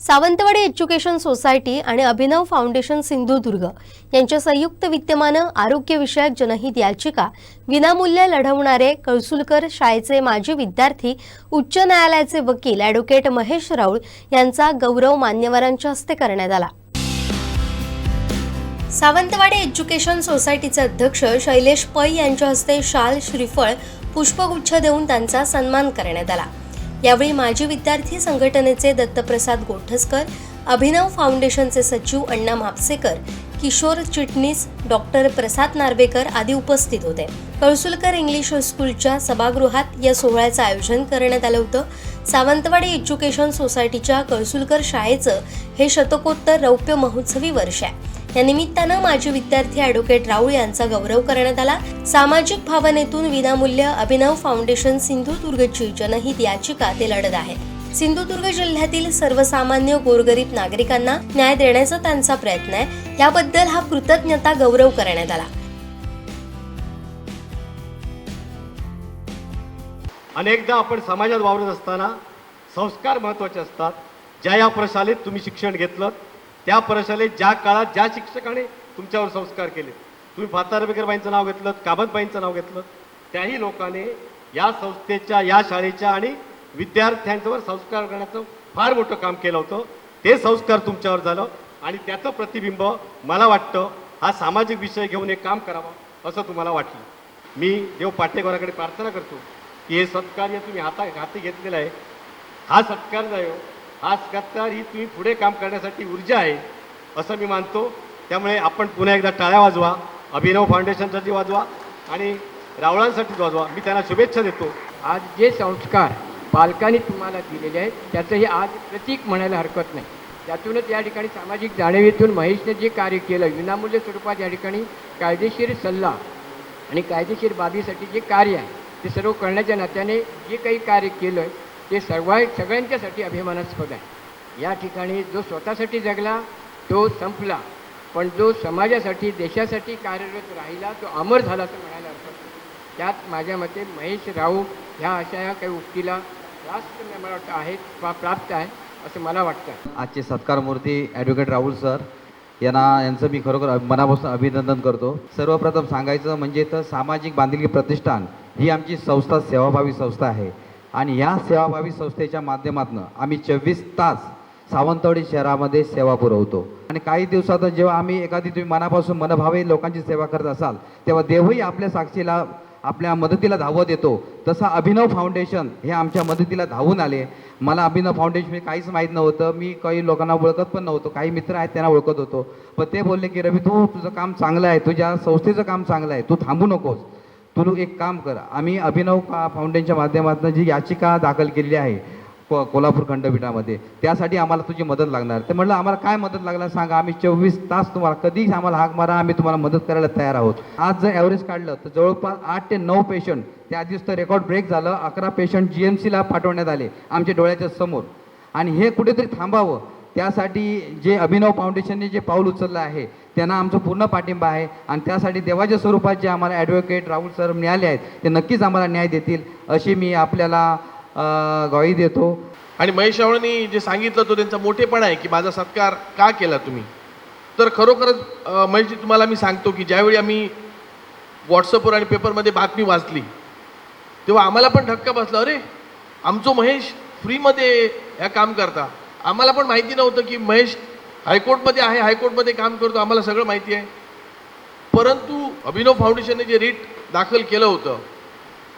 Sawantwadi education society आणि अभिनव foundation Sindhudurg यांच्या संयुक्त विद्यमानं आरोग्यविषयक जनहित याचिका विनामूल्य लढवणारे कळसुलकर शाळेचे माजी विद्यार्थी उच्च न्यायालयाचे वकील ॲडव्होकेट महेश राऊळ यांचा गौरव मान्यवरांच्या हस्ते करण्यात आला. सावंतवाडी एज्युकेशन सोसायटीचे अध्यक्ष शैलेश पै यांच्या हस्ते शाल श्रीफळ पुष्पगुच्छ देऊन त्यांचा सन्मान करण्यात आला. यावेळी माजी विद्यार्थी संघटनेचे दत्तप्रसाद गोठसकर अभिनव फाउंडेशनचे सचिव अण्णा म्हापसेकर किशोर चिटणीस डॉक्टर प्रसाद नार्वेकर आदी उपस्थित होते. कळसुलकर इंग्लिश स्कूलच्या सभागृहात या सोहळ्याचं आयोजन करण्यात आलं होतं. सावंतवाडी एज्युकेशन सोसायटीच्या कळसुलकर शाळेचं हे शतकोत्तर रौप्य महोत्सवी वर्ष आहे. या निमित्तानं माजी विद्यार्थी ॲडव्होकेट राऊळ यांचा गौरव करण्यात आला. सामाजिक भावनेतून विनामूल्य अभिनव फाउंडेशन सिंधुदुर्गची जनहित याचिका ते लढत आहेत सिंधुदुर्ग जिल्ह्यातील सर्वसामान्य गोरगरीब नागरिकांना न्याय देण्याचा त्यांचा प्रयत्न आहे. याबद्दल हा कृतज्ञता गौरव करण्यात आला. अनेकदा आपण समाजात वावरत असताना संस्कार महत्त्वाचे असतात. ज्या या प्रशालेत तुम्ही शिक्षण घेतलं त्या प्रशालेत ज्या काळात ज्या शिक्षकाने तुमच्यावर संस्कार केले तुम्ही फातारबेकरबाईंचं नाव घेतलं कामतबाईंचं नाव घेतलं त्याही लोकांनी या संस्थेच्या या शाळेच्या आणि विद्यार्थ्यांच्यावर संस्कार करण्याचं फार मोठं काम केलं होतं. ते संस्कार तुमच्यावर झालं आणि त्याचं प्रतिबिंब मला वाटतं हा सामाजिक विषय घेऊन एक काम करावं असं तुम्हाला वाटलं. मी देव पाटेकराकडे प्रार्थना करतो की हे सत्कार्य तुम्ही हाता हाती घेतलेलं आहे. हा सत्कार जायो आज कत्तार ही तुम्ही पुढे काम करण्यासाठी ऊर्जा आहे असं मी मानतो. त्यामुळे आपण पुन्हा एकदा टाळ्या वाजवा अभिनव फाउंडेशनसाठी वाजवा आणि रावळांसाठी वाजवा. मी त्यांना शुभेच्छा देतो. आज जे संस्कार पालकांनी तुम्हाला दिलेले आहेत त्याचंही आज प्रतीक म्हणायला हरकत नाही. त्यातूनच या ठिकाणी सामाजिक जाणीवेतून महेशने जे कार्य केलं विनामूल्य स्वरूपात या ठिकाणी कायदेशीर सल्ला आणि कायदेशीर बाबीसाठी जे कार्य आहे ते सर्व करण्याच्या नात्याने जे काही कार्य केलं आहे ते सर्व सगळ्यांच्यासाठी अभिमानास्पद आहे. या ठिकाणी जो स्वतःसाठी जगला तो संपला. पण जो समाजासाठी देशासाठी कार्यरत राहिला तो अमर झाला असं म्हणायला हरकत त्यात माझ्या मते महेश राऊ ह्या अशा या काही उक्तीला जास्त म्हणजे मला वाटतं आहेत वा प्राप्त आहे असं मला वाटतं. आजचे सत्कारमूर्ती ॲडव्होकेट राहुल सर यांना यांचं मी खरोखर मनापासून अभिनंदन करतो. सर्वप्रथम सांगायचं म्हणजे तर सामाजिक बांधिलकी प्रतिष्ठान ही आमची संस्था सेवाभावी संस्था आहे. आणि या सेवाभावी संस्थेच्या माध्यमातून आम्ही चोवीस तास सावंतवाडी शहरामध्ये सेवा पुरवतो. आणि काही दिवसात जेव्हा आम्ही एखादी तुम्ही मनापासून मनभावे लोकांची सेवा करत असाल तेव्हा देवही आपल्या साक्षीला आपल्या मदतीला धावत येतो. तसा अभिनव फाउंडेशन हे आमच्या मदतीला धावून आले. मला अभिनव फाउंडेशन काहीच माहीत नव्हतं. मी काही लोकांना ओळखत पण नव्हतो. काही मित्र आहेत त्यांना ओळखत होतो. पण ते बोलले की रवी तू तुझं काम चांगलं आहे. तुझ्या संस्थेचं काम चांगलं आहे. तू थांबू नकोस. तू एक काम कर. आम्ही अभिनव का फाउंडेशनच्या माध्यमातून जी याचिका दाखल केलेली आहे को कोल्हापूर खंडपीठामध्ये त्यासाठी आम्हाला तुझी मदत लागणार. ते म्हटलं आम्हाला काय मदत लागणार सांगा? आम्ही चोवीस तास तुम्हाला कधीच आम्हाला हाक मारा आम्ही तुम्हाला मदत करायला तयार आहोत. आज जर ॲव्हरेज काढलं तर जवळपास आठ ते नऊ पेशंट त्या दिवस तर रेकॉर्ड ब्रेक झालं अकरा पेशंट जी एम सीला पाठवण्यात आले आमच्या डोळ्याच्या समोर. आणि हे कुठेतरी थांबावं. त्यासाठी जे अभिनव फाउंडेशनने जे पाऊल उचललं आहे त्यांना आमचा पूर्ण पाठिंबा आहे. आणि त्यासाठी देवाच्या स्वरूपात जे आम्हाला ॲडव्होकेट राहुल सर मिळाले आहेत ते नक्कीच आम्हाला न्याय देतील अशी मी आपल्याला अ, ग्वाही देतो. आणि महेश रावळांनी जे सांगितलं तो त्यांचा मोठेपण आहे की माझा सत्कार का केला तुम्ही? तर खरोखरच महेशजी तुम्हाला मी सांगतो की ज्यावेळी आम्ही व्हॉट्सअपवर आणि पेपरमध्ये बातमी वाचली तेव्हा आम्हाला पण धक्का बसला अरे आमचो महेश फ्रीमध्ये ह्या काम करता. आम्हाला पण माहिती नव्हतं की महेश हायकोर्टमध्ये आहे हायकोर्टमध्ये काम करतो आम्हाला सगळं माहिती आहे. परंतु अभिनव फाउंडेशनने जे रीट दाखल केलं होतं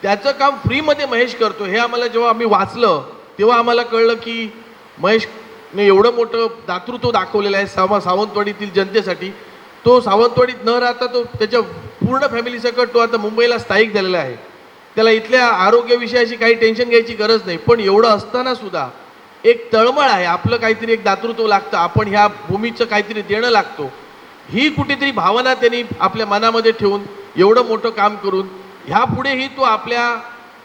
त्याचं काम फ्रीमध्ये महेश करतो. हे आम्हाला जेव्हा आम्ही वाचलं तेव्हा आम्हाला कळलं की महेशने एवढं मोठं दातृत्व दाखवलेलं आहे सावा सावंतवाडीतील जनतेसाठी. तो सावंतवाडीत न राहता तो त्याच्या पूर्ण फॅमिलीसकट तो आता मुंबईला स्थायिक झालेला आहे. त्याला इथल्या आरोग्यविषयाची काही टेन्शन घ्यायची गरज नाही. पण एवढं असताना सुद्धा एक तळमळ आहे आपलं काहीतरी एक दातृत्व लागतं आपण ह्या भूमीचं काहीतरी देणं लागतो. ही कुठेतरी भावना त्यांनी आपल्या मनामध्ये ठेवून एवढं मोठं काम करून ह्या पुढेही तो आपल्या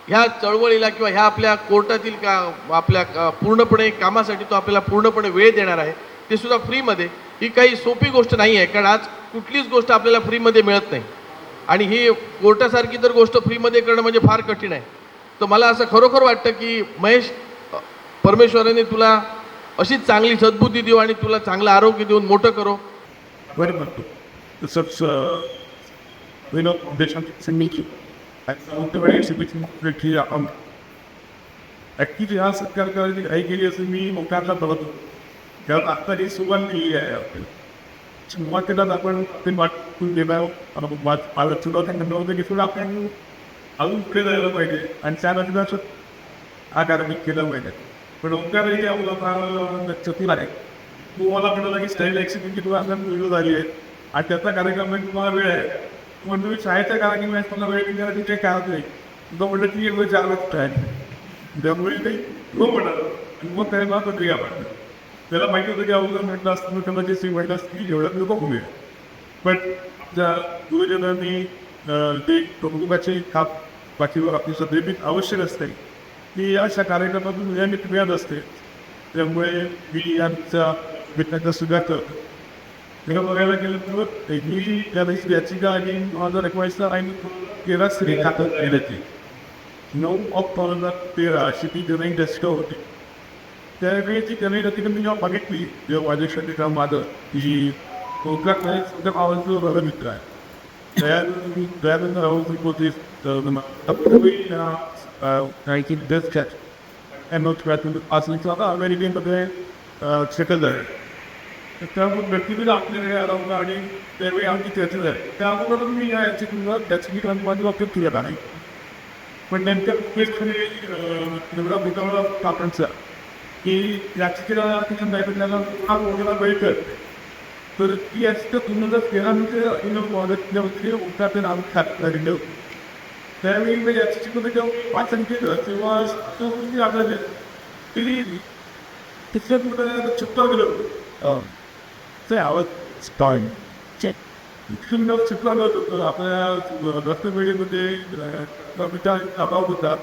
ह्या चळवळीला किंवा ह्या आपल्या कोर्टातील का आपल्या का- पूर्णपणे कामासाठी तो आपल्याला पूर्णपणे वेळ देणार आहे ते सुद्धा फ्रीमध्ये. ही काही सोपी गोष्ट नाही आहे कारण आज कुठलीच गोष्ट आपल्याला फ्रीमध्ये मिळत नाही. आणि ही कोर्टासारखी तर गोष्ट फ्रीमध्ये करणं म्हणजे फार कठीण आहे. तर मला असं खरोखर वाटतं की महेश परमेश्वराने तुला अशीच चांगली सद्बुद्धी देऊ आणि तुला चांगलं आरोग्य देऊन मोठं करो. बरं म्हणतो तसंच विनोद देशांची ॲक्च्युली ह्या सरकारची घाई केली असं मी मोठ्यांना बघत होतो त्यात आत्ता ही सुरुवात केली आहे आपल्याला सुरुवातीलाच आपण ते वाटून गेला मला सुरुवात म्हणणं होतं की तुला आपण अजून पुढे जायला पाहिजे आणि त्यानंतर असं हा कार्यक्रम केला पाहिजे पण ओंकारही त्या मुलांना चतुर आहे तू मला म्हणाला की स्टाईल एक्सिक्यूटिव्ह तुला व्हिडिओ झाली आहे. आणि त्याचा कार्यक्रम आहे तुम्हाला वेळ आहे. म्हणून तुम्ही शाळेच्या कार्यक्रम आहे तुम्हाला वेळ दिला तिथे काय होत नाही. तो म्हटलं की एक चार चालत आहे. त्यामुळे ते हो म्हणाल. आणि मग त्याला मला प्रक्रिया वाटतं त्याला माहिती होतं की अगोदर म्हटलं असतं मग त्याला जे सी म्हटलं असतं की एवढ्यात लोक होऊया पण त्या गुरुजनांनी अं, ते कुटुंबाचे खाप पाठीवर आपली सदैविक आवश्यक असते. की अशा कार्यक्रमातून नियमित मिळत असते. त्यामुळे मी यांचा विज्ञाचा सुद्धा करतो तेव्हा बघायला गेलं तर ही त्या याचिका आणि दोन हजार एकोणीसला आणि तेरा रेखाटत केलं ते नऊ ऑफ दोन हजार तेरा अशी ती जनई दशिका होती. त्यावेळी ती जनई याचिका मी जेव्हा बघितली जेव्हा माझ्या शरीरा माझं की कोकणात नाही सुद्धा आवाज बघा मित्र आहे. दयानंद दयानंद राहुल होते nineteen best catch and not graduate असल्याचं आता अमेरिकेमध्ये सेटल झाले त्यामुळे व्यक्तीला आपल्याकडे आलं आणि त्यावेळी आमची चर्चा झाली त्यामुळे मी या याची तुला त्याची माझ्या बाबतीत केला नाही पण नेमक्या मुंबईमध्ये एवढा मोठा कापणचा की याचिकेला तिथं नाही त्याला हा मोठा वेळ कर. तर ती याचिका तुम्हाला तेरा मिनिटं मदत उत्तर ते नाव खात झालेलं त्यावेळी मी याचिकेमध्ये जेव्हा वाचन केलं तेव्हा तो आपल्याला की तिथल्या कुठं गेलं ते आवाज नव्हतं आपल्या रक्तपेढीमध्ये अभाव होता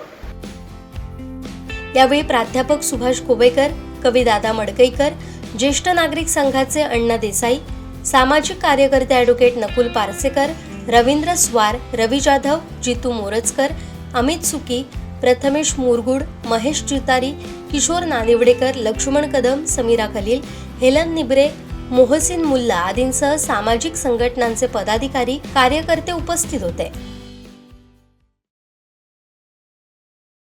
यावेळी प्राध्यापक सुभाष कोबेकर कवी दादा मडकईकर ज्येष्ठ नागरिक संघाचे अण्णा देसाई सामाजिक कार्यकर्ते ॲडव्होकेट नकुल पारसेकर रवींद्र स्वार रवी जाधव जितू मोरजकर अमित सुकी प्रथमेश मुरगुड महेश चितारी किशोर नानिवडेकर लक्ष्मण कदम समीरा खलील हेलन निबरे मोहसिन मुल्ला आदींसह सामाजिक संघटनांचे पदाधिकारी कार्यकर्ते उपस्थित होते.